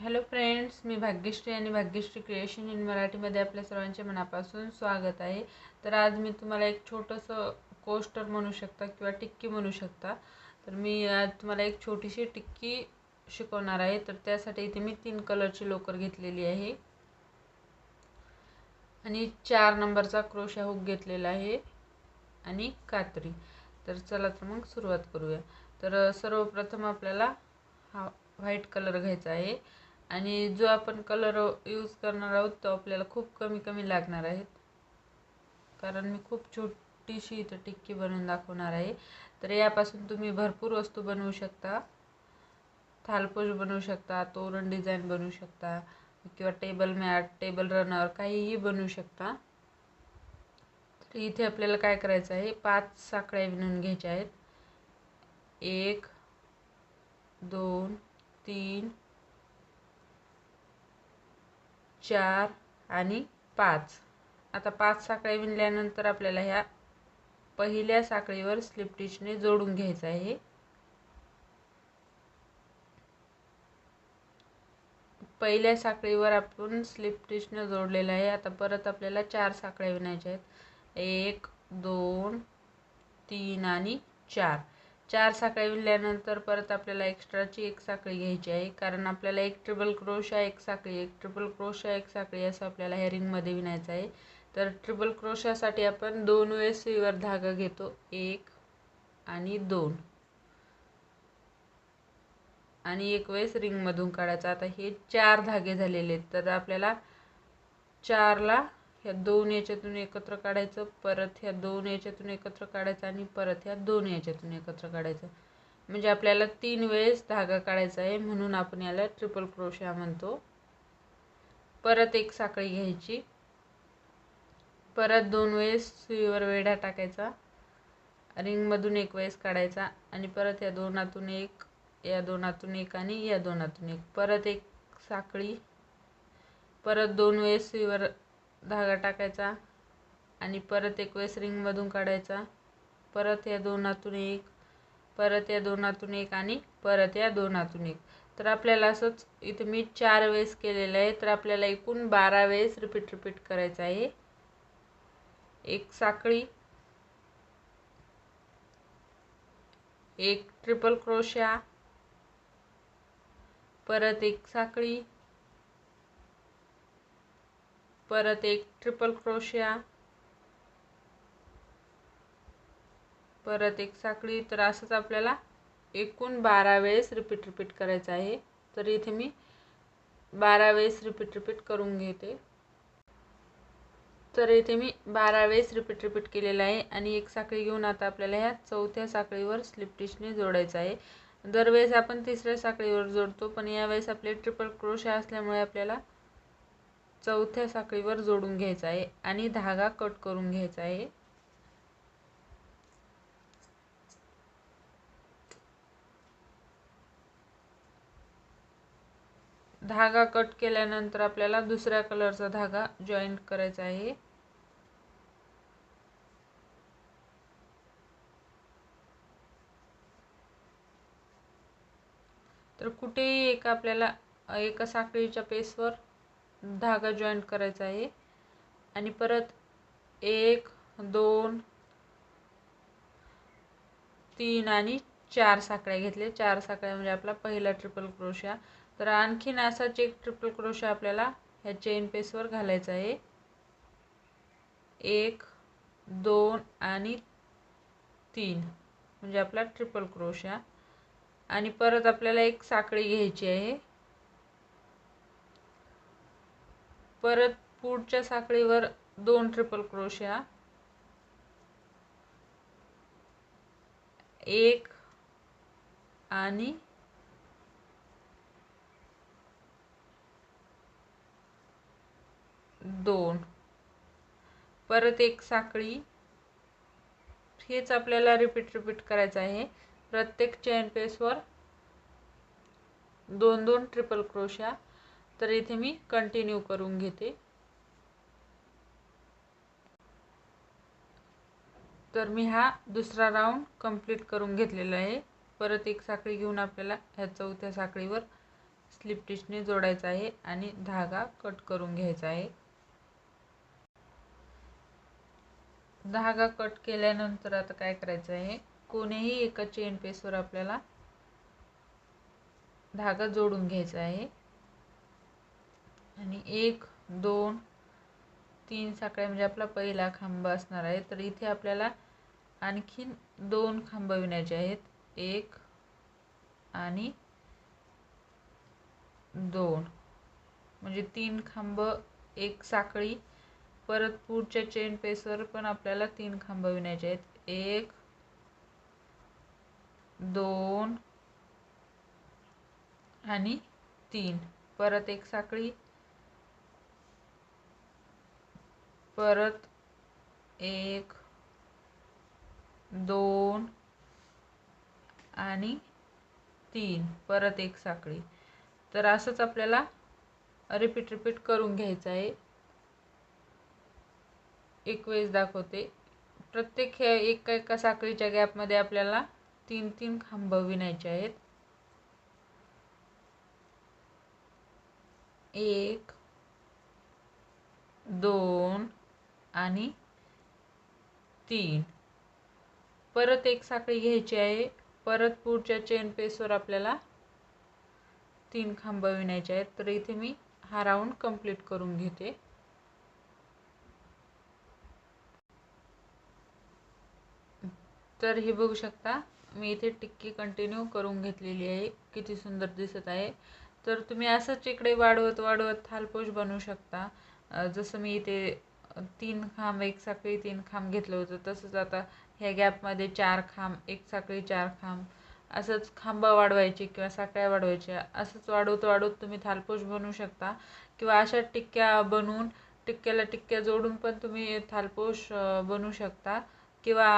Hello friends मी भाग्यश्री आणि Bhagyashree creation in मराठीमध्ये आपल्या सर्वांचे मनापासून स्वागत आहे. तर आज मी तुम्हाला एक छोटंसं कोस्टर म्हणू शकता किंवा टिक्की म्हणू शकता. तर मी आज तुम्हाला एक छोटीशी टिक्की शिकवणार आहे. तर त्यासाठी इथे मी तीन कलरची लोकर घेतलेली आहे. आणि चार नंबरचा क्रोशा हुक घेतलेला आहे. आणि कात्री. तर चला तर मग सुरुवात करूया. तर सर्वप्रथम आपल्याला हा व्हाईट कलर घ्यायचा आहे. आणि जो आपण कलर यूज करणार आहोत तो आपल्याला खूप कमी कमी लागणार आहेत कारण मी खूप छोटीशी इथं टिक्की बनवून दाखवणार आहे. तर यापासून तुम्ही भरपूर वस्तू बनवू शकता. थालपोश बनवू शकता तोरण डिझाईन बनवू शकता किंवा टेबल मॅट टेबल रनर काहीही बनवू शकता. तर इथे आपल्याला काय करायचं आहे? पाच साखळ्या विणून घ्यायच्या आहेत. एक दोन तीन चार आणि पाच. आता पाच साखळ्या विणल्यानंतर आपल्याला ह्या पहिल्या साखळीवर स्लिप टिचने जोडून घ्यायचं आहे. पहिल्या साखळीवर आपण स्लिप टिचने जोडलेलं आहे. आता परत आपल्याला चार साखळ्या विणायच्या आहेत. एक दोन तीन आणि चार. चार साखळी विणल्यानंतर परत आपल्याला एक्स्ट्राची एक साखळी घ्यायची आहे. कारण आपल्याला एक ट्रिपल क्रोशा एक साखळी एक ट्रिपल क्रोशा एक साखळी असं आपल्याला ह्या रिंगमध्ये विणायचं आहे. तर ट्रिपल क्रोशासाठी आपण दोन वेळेस सुईवर धागा घेतो. एक आणि दोन. आणि एक वेळेस रिंगमधून काढायचा. आता हे चार धागे झालेले आहेत. तर आपल्याला चारला ह्या दोन याच्यातून एकत्र काढायचं परत ह्या दोन याच्यातून एकत्र काढायचं आणि परत ह्या दोन याच्यातून एकत्र काढायचं. म्हणजे आपल्याला तीन वेळेस धागा काढायचा आहे म्हणून आपण याला ट्रिपल क्रोशा म्हणतो. परत एक साखळी घ्यायची. परत दोन वेळेस सुईवर वेढा टाकायचा. रिंगमधून एक वेळेस काढायचा आणि परत या दोनातून एक या दोनातून एक आणि या दोनातून एक. परत एक साखळी परत दोन वेळेस सुईवर धागा टाकायचा आणि परत एक वेळेस रिंगमधून काढायचा. परत या दोनातून एक परत या दोनातून एक आणि परत या दोनातून एक. तर आपल्याला असंच इथे मी चार वेळेस केलेलं आहे. तर आपल्याला एकूण बारा वेळेस रिपीट रिपीट करायचं आहे. एक साखळी. एक ट्रिपल क्रोशा परत एक साखळी. परत एक ट्रिपल क्रोशिया परत एक साखळी. तर असंच आपल्याला एकूण बारा वेळेस रिपीट रिपीट करायचं आहे. तर इथे मी बारा वेळेस रिपीट रिपीट करून घेते. तर इथे मी बारा वेळेस रिपीट रिपीट केलेलं आहे. आणि एक साखळी घेऊन आता आपल्याला ह्या चौथ्या साखळीवर स्लिप टिशने जोडायचं आहे. दरवेळेस आपण तिसऱ्या साखळीवर जोडतो पण यावेळेस आपले ट्रिपल क्रोशा असल्यामुळे आपल्याला चौथ्या साखळीवर जोडून घ्यायचा आहे आणि धागा कट करून घ्यायचा आहे. धागा कट केल्यानंतर आपल्याला दुसऱ्या कलरचा धागा जॉईंट करायचा आहे. तर कुठेही एक आपल्याला एका साखळीच्या पेसवर धागा जॉईंट करायचा आहे. आणि परत एक दोन तीन आणि चार साखळ्या घेतले चार साखळ्या म्हणजे आपला पहिला ट्रिपल क्रोशा तर आणखीन असाच एक ट्रिपल क्रोशा आपल्याला ह्या चेन पेसवर घालायचा आहे. एक दोन आणि तीन म्हणजे आपला ट्रिपल क्रोशा आणि परत आपल्याला एक साखळी घ्यायची आहे. परत पुढच्या साखळीवर दोन ट्रिपल क्रोशा एक आणि दोन. परत एक साखळी. हेच आपल्याला रिपीट रिपीट करायचं आहे. प्रत्येक चेन पेसवर दोन दोन ट्रिपल क्रोशा तर इथे मी कंटिन्यू करून घेते. तर मी हा दुसरा राऊंड कंप्लीट करून घेतलेला आहे. परत एक साखळी घेऊन आपल्याला ह्या चौथ्या साखळीवर स्लिप टिचने जोडायचा आहे आणि धागा कट करून घ्यायचा आहे. धागा कट केल्यानंतर आता काय करायचं आहे? कोणीही एका चेन पेसवर आपल्याला धागा जोडून घ्यायचा आहे. आणि एक दोन तीन साखळ्या म्हणजे आपला पहिला खांब असणार आहे. तर इथे आपल्याला आणखीन दोन खांब विणायचे आहेत. एक आणि दोन. म्हणजे तीन खांब एक साखळी परत पुढच्या चेन पेसवर पण आपल्याला तीन खांब विणायचे आहेत. एक दोन आणि तीन. परत एक साखळी परत एक दोन आणि तीन. परत एक साखळी. तर असंच आपल्याला रिपीट रिपीट करून घ्यायचं आहे. एक वेळेस दाखवते. प्रत्येक हे एका एका साखळीच्या गॅपमध्ये आपल्याला तीन तीन खांब विणायचे आहेत. एक दोन आणि तीन. परत एक साखळी घ्यायची आहे. परत पुढच्या चेन पेसवर आपल्याला तीन खांब विणायचे आहेत. तर इथे मी हा राऊंड कंप्लीट करून घेते. तर हे बघू शकता मी इथे टिक्की कंटिन्यू करून घेतलेली आहे. किती सुंदर दिसत आहे. तर तुम्ही असंच इकडे वाढवत वाढवत थालपोश बनवू शकता. जसं मी इथे तीन खांब एक साखळी तीन खांब घेतलं होतं. तसंच आता ह्या गॅपमध्ये चार खांब एक साखळी चार खांब. असंच खांबा वाढवायचे किंवा साखळ्या वाढवायच्या. असंच वाढवत वाढवत तुम्ही थालपोश बनवू शकता. किंवा अशा टिक्क्या बनवून टिक्क्याला टिक्क्या जोडून पण तुम्ही थालपोश बनवू शकता. किंवा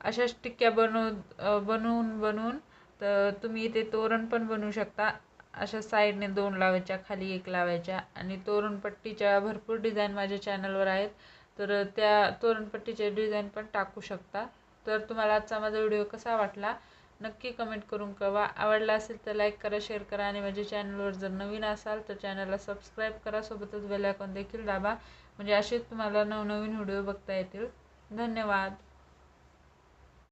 अशाच टिक्क्या बनव बनवून बनवून तर तुम्ही इथे तोरण पण बनवू शकता. अशा साईडने दोन लावायच्या खाली एक लावायच्या आणि तोरणपट्टीच्या भरपूर डिझाईन माझ्या चॅनलवर आहेत. तर त्या तोरणपट्टीचे डिझाईन पण टाकू शकता. तर तुम्हाला आजचा माझा व्हिडिओ कसा वाटला नक्की कमेंट करून कळवा. आवडला असेल तर लाईक करा शेअर करा आणि माझ्या चॅनलवर जर नवीन असाल तर चॅनलला सबस्क्राईब करा. सोबतच बेल आयकॉन देखील दाबा. म्हणजे असेच तुम्हाला नवनवीन व्हिडिओ बघता येतील. धन्यवाद.